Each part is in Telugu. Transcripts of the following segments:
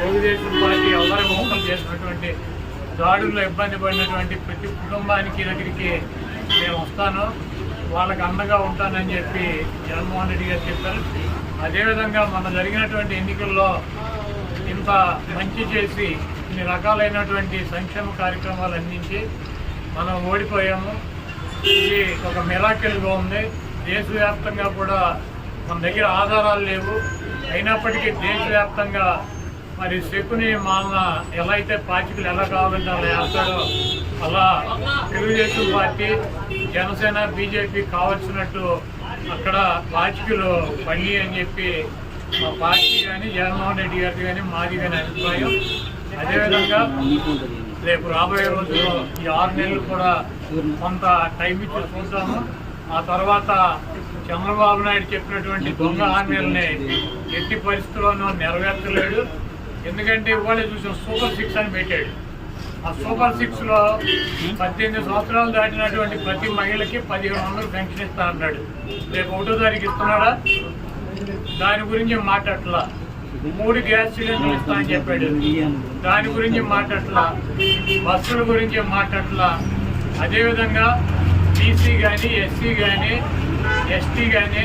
తెలుగుదేశం పార్టీ ఎవరి మోసం చేసినటువంటి దాడుల్లో ఇబ్బంది పడినటువంటి ప్రతి కుటుంబానికి దగ్గరికి నేను వస్తాను. వాళ్ళకి అండగా ఉంటానని చెప్పి జగన్మోహన్ రెడ్డి గారు చెప్పారు. అదేవిధంగా మన జరిగినటువంటి ఎన్నికల్లో ఇంత మంచి చేసి ఇన్ని రకాలైనటువంటి సంక్షేమ కార్యక్రమాలు అందించి మనం ఓడిపోయాము. ఇది ఒక మిరాకిల్గా ఉంది. దేశవ్యాప్తంగా కూడా మన దగ్గర ఆధారాలు లేవు. అయినప్పటికీ దేశవ్యాప్తంగా మరి శకుని మామ ఎలా అయితే పార్టీలు ఎలా కావాలంటే అలా వేస్తాడో అలా తెలుగుదేశం పార్టీ జనసేన బీజేపీ కావాల్సినట్టు అక్కడ పార్టీలు పండి అని చెప్పి మా పార్టీ కానీ జగన్మోహన్ రెడ్డి గారి కానీ మాది కానీ అభిప్రాయం. అదేవిధంగా రేపు రాబోయే రోజుల్లో ఈ ఆరు నెలలు కూడా కొంత టైం ఇచ్చి చూద్దాము. ఆ తర్వాత చంద్రబాబు నాయుడు చెప్పినటువంటి దొంగ హామీలని ఎట్టి పరిస్థితుల్లోనూ నెరవేర్చలేడు. ఎందుకంటే ఇవాళ చూసాం సూపర్ సిక్స్ అని పెట్టాడు. ఆ సూపర్ సిక్స్లో పద్దెనిమిది సంవత్సరాలు దాటినటువంటి ప్రతి మహిళకి పదిహేను వందలు పెన్షన్ ఇస్తా అన్నాడు. రేపు ఒకటో తారీఖు ఇస్తున్నాడా? దాని గురించి మాట్లాడలా మూడు గ్యాస్ సిలిండర్లు ఇస్తా అని చెప్పాడు. దాని గురించి మాట్లాడలా బస్సుల గురించి మాట్లాడలా అదేవిధంగా బీసీ కానీ ఎస్సీ కానీ ఎస్టీ కానీ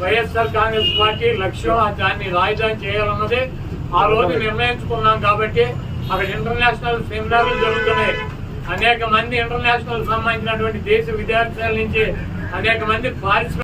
వైఎస్ఆర్ కాంగ్రెస్ పార్టీ లక్ష్యం దాన్ని రాజధాని చేయాలన్నది ఆ రోజు నిర్ణయించుకున్నాం కాబట్టి అక్కడ ఇంటర్నేషనల్ సెమినార్లు జరుగుతున్నాయి. అనేక మంది ఇంటర్నేషనల్ సంబంధించినటువంటి దేశ విద్యార్థుల నుంచి అనేక మంది పారిశ్రామిక